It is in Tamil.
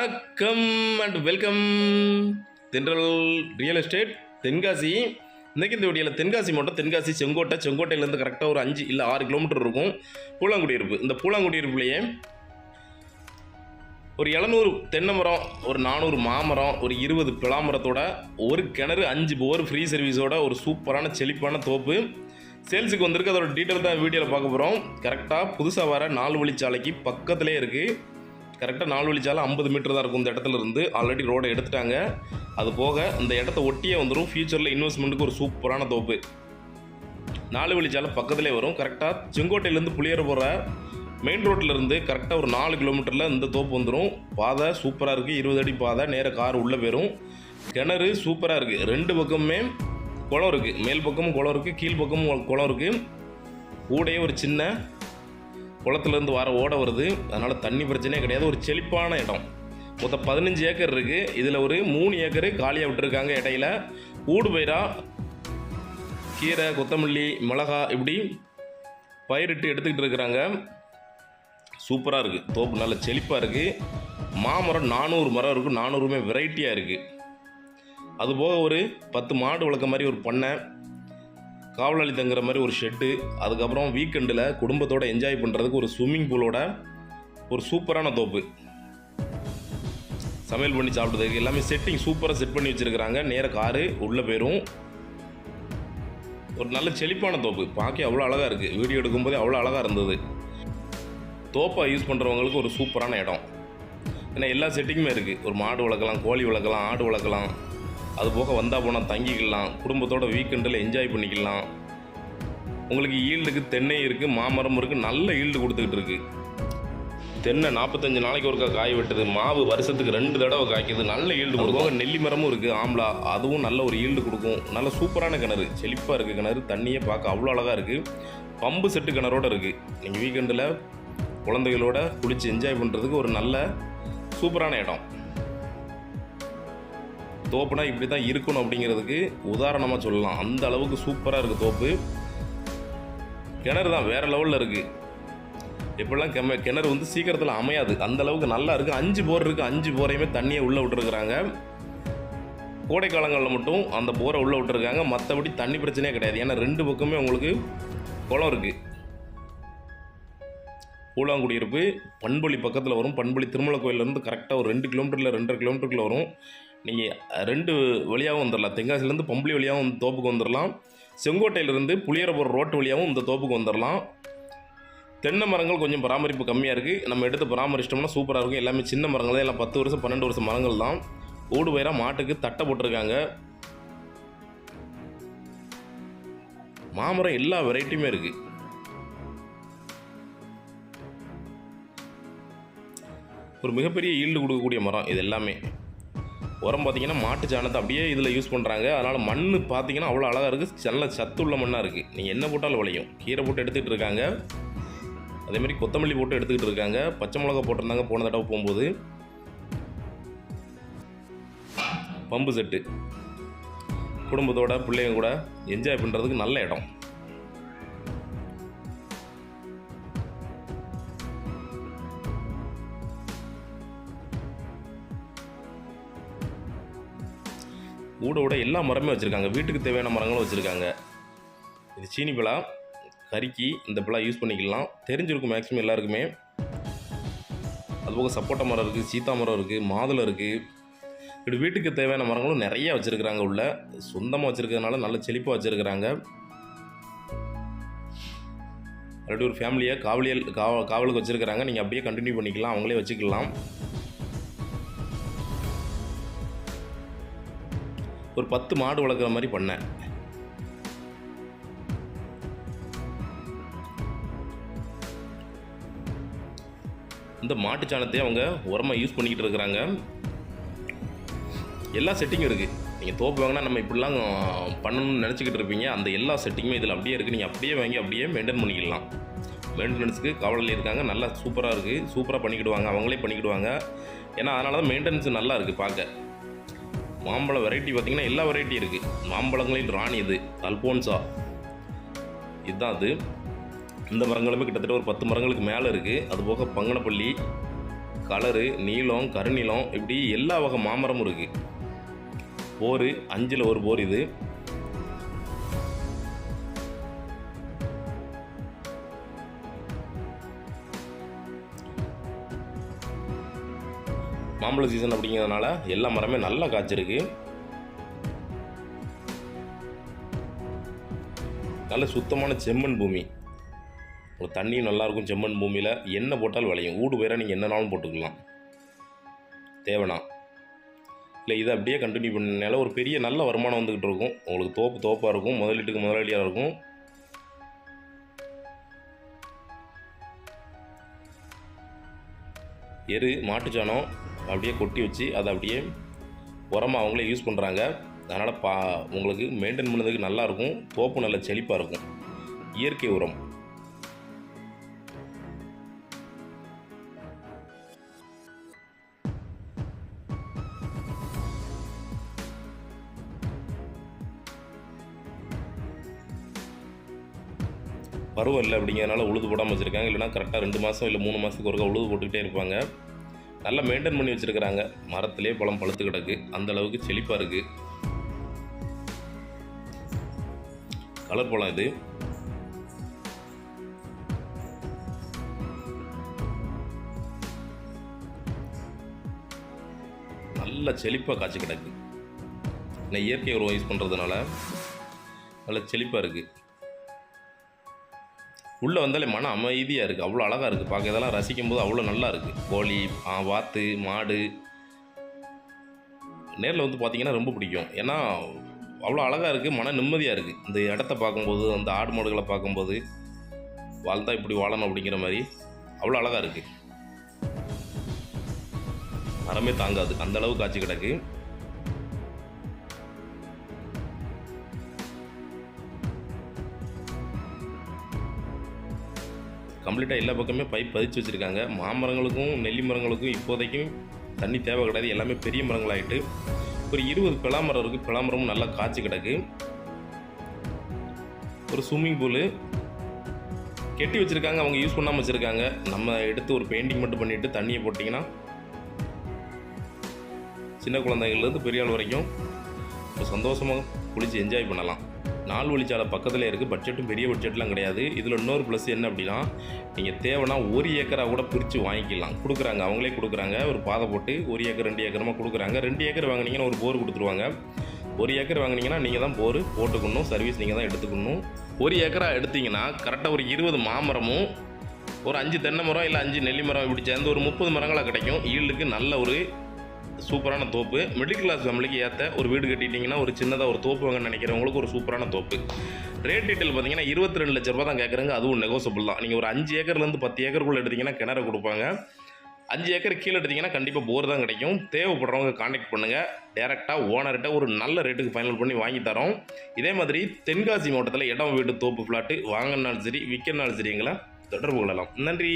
வணக்கம் and welcome Thendral real estate Tenkasi. இன்றைக்கி இந்த வீடியோவில் தென்காசி மாவட்டம் தென்காசி செங்கோட்டை. செங்கோட்டையிலேருந்து கரெக்டாக ஒரு அஞ்சு இல்லை ஆறு கிலோமீட்டர் இருக்கும். பூலாங்குடியிருப்பு. இந்த பூலாங்குடியிருப்புலையே ஒரு எழுநூறு தென்னை மரம் ஒரு நானூறு மாமரம் ஒரு இருபது பிளாமரத்தோட ஒரு கிணறு அஞ்சு போர் ஃப்ரீ சர்வீஸோட ஒரு சூப்பரான செழிப்பான தோப்பு. சேல்ஸுக்கு வந்திருக்கு. அதோட டீட்டெயில் தான் வீடியோவில் பார்க்க போகிறோம் கரெக்டாக புதுசாக வர நாலு வழிச்சாலைக்கு பக்கத்திலே இருக்குது கரெக்டாக நாலு வழிச்சாலை ஐம்பது மீட்டர் தான் இருக்கும் இந்த இடத்துல இருந்து. ஆல்ரெடி ரோடை எடுத்துட்டாங்க. அது போக இந்த இடத்த ஒட்டியே வந்துடும் ஃபியூச்சரில் இன்வெஸ்ட்மெண்ட்டுக்கு ஒரு சூப்பரான தோப்பு. நாலு வழிச்சாலும் பக்கத்திலே வரும். கரெக்டாக செங்கோட்டையிலேருந்து புளியேற போகிற மெயின் ரோட்டில் இருந்து கரெக்டாக ஒரு நாலு கிலோமீட்டரில் இந்த தோப்பு வந்துடும் பாதை சூப்பராக இருக்குது இருபது அடி பாதை நேராக கார் உள்ளே போயிடும் கிணறு சூப்பராக இருக்குது ரெண்டு பக்கமுமே குளம் இருக்குது மேல் பக்கமும் குளம் இருக்குது கீழ் பக்கமும் குளம் இருக்குது கூடையே ஒரு சின்ன குளத்துலேருந்து வர ஓட வருது. அதனால் தண்ணி பிரச்சனையே கிடையாது. ஒரு செழிப்பான இடம். மொத்தம் பதினஞ்சு ஏக்கர் இருக்குது இதில் ஒரு மூணு ஏக்கர் காலியாக விட்டுருக்காங்க இடையில. ஊடு பயிரா கீரை கொத்தமல்லி மிளகா இப்படி பயிரிட்டு எடுத்துக்கிட்டு இருக்கிறாங்க. சூப்பராக இருக்குது தோப்பு நல்ல செழிப்பாக இருக்குது மாமரம் நானூறு மரம் இருக்குது நானூறுமே வெரைட்டியாக இருக்குது அதுபோக ஒரு பத்து மாடு வளர்க்க மாதிரி ஒரு பண்ணை. காவலாளி தங்குற மாதிரி ஒரு ஷெட்டு அதுக்கப்புறம் வீக்கெண்டில் குடும்பத்தோடு என்ஜாய் பண்ணுறதுக்கு ஒரு ஸ்விம்மிங் பூலோட ஒரு சூப்பரான தோப்பு. சமையல் பண்ணி சாப்பிட்றதுக்கு எல்லாமே செட்டிங் சூப்பராக செட் பண்ணி வச்சுருக்கிறாங்க. நேர காரு உள்ளே போயிடும் ஒரு நல்ல செழிப்பான தோப்பு. பார்க்க அவ்வளோ அழகாக இருக்குது வீடியோ எடுக்கும்போதே அவ்வளோ அழகாக இருந்தது. தோப்பை யூஸ் பண்ணுறவங்களுக்கு ஒரு சூப்பரான இடம். ஏன்னா எல்லா செட்டிங்குமே இருக்குது ஒரு மாடு வளர்க்கலாம் கோழி வளர்க்கலாம் ஆடு வளர்க்கலாம். அது போக வந்தால் போனால் தங்கிக்கலாம் குடும்பத்தோட வீக்கெண்டில் என்ஜாய் பண்ணிக்கலாம். உங்களுக்கு ஈல்டுக்கு தென்னை இருக்குது மாமரம் இருக்குது நல்ல ஈல்டு கொடுத்துக்கிட்டு இருக்கு. தென்னை நாற்பத்தஞ்சு நாளைக்கு ஒருக்கா காய் வெட்டுது மாவு வருஷத்துக்கு ரெண்டு தடவை காய்க்குது நல்ல ஈல்டு கொடுக்கும். நெல்லி மரமும் இருக்குது ஆம்லா அதுவும் நல்ல ஒரு ஈல்டு கொடுக்கும். நல்ல சூப்பரான கிணறு செழிப்பாக இருக்குது கிணறு தண்ணியே பார்க்க அவ்வளோ அழகாக இருக்குது பம்பு செட்டு கிணறோட இருக்குது நீங்கள் வீக்கெண்டில் குழந்தைகளோட குளித்து என்ஜாய் பண்ணுறதுக்கு ஒரு நல்ல சூப்பரான இடம். தோப்புனா இப்படி தான் இருக்கணும் அப்படிங்கிறதுக்கு உதாரணமாக சொல்லலாம். அந்த அளவுக்கு சூப்பராக இருக்குது தோப்பு. கிணறு தான் வேறு லெவலில் இருக்குது எப்படிலாம் கெம கிணறு வந்து சீக்கிரத்தில் அமையாது. அந்த அளவுக்கு நல்லா இருக்குது அஞ்சு போர் இருக்குது அஞ்சு போரையுமே தண்ணியை உள்ளே விட்டுருக்குறாங்க. கோடை காலங்களில் மட்டும் அந்த போரை உள்ளே விட்டுருக்காங்க. மற்றபடி தண்ணி பிரச்சனையே கிடையாது. ஏன்னா ரெண்டு பக்கமே உங்களுக்கு குளம் இருக்குது கூழாங்குடியிருப்பு பண்பொழி பக்கத்தில் வரும். பண்பொழி திருமலை கோயிலேருந்து கரெக்டாக ஒரு ரெண்டு கிலோமீட்டரில் ரெண்டரை கிலோமீட்டருக்குள்ள வரும். நீங்கள் ரெண்டு வழியாகவும் வந்துடலாம் தென்காசிலேருந்து பொம்பளி வழியாகவும் இந்த தோப்புக்கு வந்துடலாம் செங்கோட்டையிலேருந்து புளியரபுரம் ரோட்டு வழியாகவும் இந்த தோப்புக்கு வந்துடலாம் தென்னை மரங்கள் கொஞ்சம் பராமரிப்பு கம்மியாக இருக்குது நம்ம எடுத்து பராமரிச்சிட்டோம்னா சூப்பராக இருக்கும். எல்லாமே சின்ன மரங்கள் தான். எல்லாம் பத்து வருஷம் பன்னெண்டு வருஷம் மரங்கள் தான். ஓடு பயிராக மாட்டுக்கு தட்டை போட்டிருக்காங்க. மாமரம் எல்லா வெரைட்டியுமே இருக்குது ஒரு மிகப்பெரிய ஈல்டு கொடுக்கக்கூடிய மரம் இது எல்லாமே. உரம் பார்த்தீங்கன்னா மாட்டு சாணத்தை அப்படியே இதில் யூஸ் பண்ணுறாங்க அதனால் மண் பார்த்தீங்கன்னா அவ்வளோ அழகாக இருக்குது நல்ல சத்துள்ள மண்ணாக இருக்குது நீங்கள் என்ன போட்டாலும் விளையும். கீரை போட்டு எடுத்துக்கிட்டு இருக்காங்க. அதேமாதிரி கொத்தமல்லி போட்டு எடுத்துக்கிட்டு இருக்காங்க. பச்சை மிளகா போட்டிருந்தாங்க போன தடவை போகும்போது. Pump set. குடும்பத்தோட பிள்ளைங்க கூட என்ஜாய் பண்ணுறதுக்கு நல்ல இடம். ஊட ஊட எல்லா மரமே வச்சுருக்காங்க. வீட்டுக்கு தேவையான மரங்களும் வச்சுருக்காங்க. இது சீனி பிளா கறிக்கு இந்த பிளா யூஸ் பண்ணிக்கலாம். தெரிஞ்சிருக்கும் மேக்ஸிமம் எல்லாருக்குமே. அதுபோக சப்போட்டா மரம் இருக்குது சீத்தா மரம் இருக்குது மாதுளை இருக்குது இப்படி வீட்டுக்கு தேவையான மரங்களும் நிறைய வச்சுருக்குறாங்க உள்ள. சொந்தமாக வச்சுருக்கிறதுனால நல்ல செழிப்பாக வச்சுருக்குறாங்க. அப்படி ஒரு ஃபேமிலியாக காவலியல் காவ காவலுக்கு வச்சுருக்கிறாங்க. நீங்கள் அப்படியே கண்டினியூ பண்ணிக்கலாம். அவங்களே வச்சுக்கலாம். ஒரு பத்து மாடு வளர்க்குற மாதிரி பண்ணேன். இந்த மாட்டு சாணத்தையும் அவங்க உரமாக யூஸ் பண்ணிக்கிட்டு இருக்கிறாங்க. எல்லா செட்டிங்கும் இருக்குது நீங்கள் தோப்பு வாங்கினா நம்ம இப்படிலாம் பண்ணணும்னு நினச்சிக்கிட்டு இருப்பீங்க. அந்த எல்லா செட்டிங்குமே இதில் அப்படியே இருக்குது நீங்கள் அப்படியே வாங்கி அப்படியே மெயின்டைன் பண்ணிக்கலாம். மெயின்டெனன்ஸுக்கு கவலையில் இருக்காங்க. நல்லா சூப்பராக இருக்குது சூப்பராக பண்ணிக்கிடுவாங்க. அவங்களே பண்ணிக்கிடுவாங்க. ஏன்னா அதனால தான் மெயின்டெனன்ஸ் நல்லா இருக்குது பார்க்க. மாம்பழம் வெரைட்டி பார்த்தீங்கன்னா எல்லா வெரைட்டி இருக்குது மாம்பழங்களின் ராணி இது அல்போன்சா. இதுதான் அது. இந்த மரங்களுமே கிட்டத்தட்ட ஒரு பத்து மரங்களுக்கு மேலே இருக்குது அதுபோக பங்கனப்பள்ளி கலரு நீளம் கருநீளம் இப்படி எல்லா வகை மாமரமும் இருக்குது போர் அஞ்சில் ஒரு போர் இது. மாம்பழ சீசன் அப்படிங்கிறதுனால எல்லா மரமே நல்லா காய்ச்சிருக்கு. நல்ல சுத்தமான செம்மண் பூமி. ஒரு தண்ணியும் நல்லாயிருக்கும் செம்மண் பூமியில். என்ன போட்டால் விளையும். ஊடு பயிராக நீங்கள் என்னனாலும் போட்டுக்கலாம். தேவைனா. இல்லை இதை அப்படியே கண்டினியூ பண்ணனால ஒரு பெரிய நல்ல வருமானம் வந்துக்கிட்டு இருக்கும். உங்களுக்கு தோப்பு தோப்பாக இருக்கும். முதலீட்டுக்கு முதலாளியாக இருக்கும். எரு மாட்டுச்சாணம் அப்படியே கொட்டி வச்சு அதை அப்படியே உரமாக அவங்களே யூஸ் பண்ணுறாங்க அதனால் பா உங்களுக்கு மெயின்டைன் பண்ணதுக்கு நல்லா இருக்கும். தோப்பு நல்ல செழிப்பாக இருக்கும். இயற்கை உரம். பருவம் இல்லை அப்படிங்கிறதுனால உழுது போடாமல் வச்சுருக்காங்க. இல்லைனா கரெக்டாக ரெண்டு மாதம் இல்லை மூணு மாதத்துக்கு ஒருக்கா உழுது போட்டுக்கிட்டே இருப்பாங்க. நல்லா மெயின்டைன் பண்ணி வச்சுருக்கிறாங்க. மரத்திலே பழம் பழுத்து கிடக்கு. அந்த அளவுக்கு செழிப்பாக இருக்குது கலர் பழம் இது. நல்ல செழிப்பாக காய்ச்சி கிடக்கு. நான் இயற்கை உரம் யூஸ் பண்ணுறதுனால நல்ல செழிப்பாக இருக்குது உள்ளே வந்தாலே மன அமைதியாக இருக்குது அவ்வளோ அழகாக இருக்குது பார்க்க இதெல்லாம் ரசிக்கும் போது அவ்வளோ நல்லா இருக்குது கோழி வாத்து மாடு. நேரில் வந்து பார்த்தீங்கன்னா ரொம்ப பிடிக்கும். ஏன்னா அவ்வளோ அழகாக இருக்குது மன நிம்மதியாக இருக்குது இந்த இடத்த பார்க்கும்போது அந்த ஆடு மாடுகளை பார்க்கும்போது வாழ்ந்தா இப்படி வாழணும் அப்படிங்கிற மாதிரி அவ்வளோ அழகாக இருக்குது மரமே தாங்காது. அந்தளவு காட்சி கிடக்கு. கம்ப்ளீட்டாக எல்லா பக்கமே பைப் பதிச்சு வச்சுருக்காங்க. மாமரங்களுக்கும் நெல்லி மரங்களுக்கும் இப்போதைக்கும் தண்ணி தேவை கிடையாது. எல்லாமே பெரிய மரங்களாகிட்டு ஒரு இருபது பிளாமரம் இருக்குது பிளாமரமும் நல்லா காய்ச்சி கிடக்கு. ஒரு ஸ்விம்மிங் பூலு கெட்டி வச்சுருக்காங்க. அவங்க யூஸ் பண்ணாமல் வச்சுருக்காங்க. நம்ம எடுத்து ஒரு பெயிண்டிங் மட்டும் பண்ணிவிட்டு தண்ணியை போட்டிங்கன்னா சின்ன குழந்தைங்கள்லேருந்து பெரிய ஆள் வரைக்கும் ஒரு சந்தோஷமாக குளித்து என்ஜாய் பண்ணலாம். நாலு வழிச்சாலை பக்கத்தில் இருக்குது பட்ஜெட்டும் பெரிய பட்ஜெட்லாம் கிடையாது. இதில் இன்னொரு ப்ளஸ் என்ன அப்படின்னா நீங்கள் தேவைன்னா ஒரு ஏக்கராக கூட பிரித்து வாங்கிக்கலாம். கொடுக்குறாங்க. அவங்களே கொடுக்குறாங்க. ஒரு பாதை போட்டு ஒரு ஏக்கர் ரெண்டு ஏக்கரமாக கொடுக்குறாங்க. ரெண்டு ஏக்கர் வாங்குனீங்கன்னா ஒரு போர் கொடுத்துருவாங்க. ஒரு ஏக்கர் வாங்குனீங்கன்னா நீங்கள் தான் போர் போட்டுக்கணும். சர்வீஸ் நீங்கள் தான் எடுத்துக்கணும். ஒரு ஏக்கராக எடுத்தீங்கன்னா கரெக்டாக ஒரு இருபது மாமரமும் ஒரு அஞ்சு தென்னை மரம் இல்லை அஞ்சு நெல்லி மரம் இப்படி சேர்ந்து ஒரு முப்பது மரங்களாக கிடைக்கும். ஈல்டுக்கு நல்ல ஒரு சூப்பரான தோப்பு. மிடில் கிளாஸ் ஃபேமிலிக்கு ஏற்ற ஒரு வீடு கட்டிட்டிங்கன்னா ஒரு சின்னதாக ஒரு தோப்பு வாங்க நினைக்கிறவங்களுக்கு ஒரு சூப்பரான தோப்பு. ரேட் டீட்டெயில் பார்த்தீங்கன்னா இருபத்தி ரெண்டு லட்ச ரூபா தான் கேட்குறாங்க அதுவும் நெகோசபிள் தான். நீங்கள் ஒரு அஞ்சு ஏக்கர்லேருந்து பத்து ஏக்கருக்குள்ளே எடுத்தீங்கன்னா கிணறு கொடுப்பாங்க. அஞ்சு ஏக்கர் கீழே எடுத்தீங்கன்னா கண்டிப்பாக போர் தான் கிடைக்கும். தேவைப்படுறவங்க காண்டாக்ட் பண்ணுங்கள் டேரெக்டாக ஓனர்கிட்ட ஒரு நல்ல ரேட்டுக்கு ஃபைனல் பண்ணி வாங்கி தரோம். இதே மாதிரி தென்காசி மாவட்டத்தில் இடம் வீடு தோப்பு ஃப்ளாட்டு வாங்கினாலும் சரி விற்கனாலும் சரி எங்களை தொடர்பு கொள்ளலாம். நன்றி.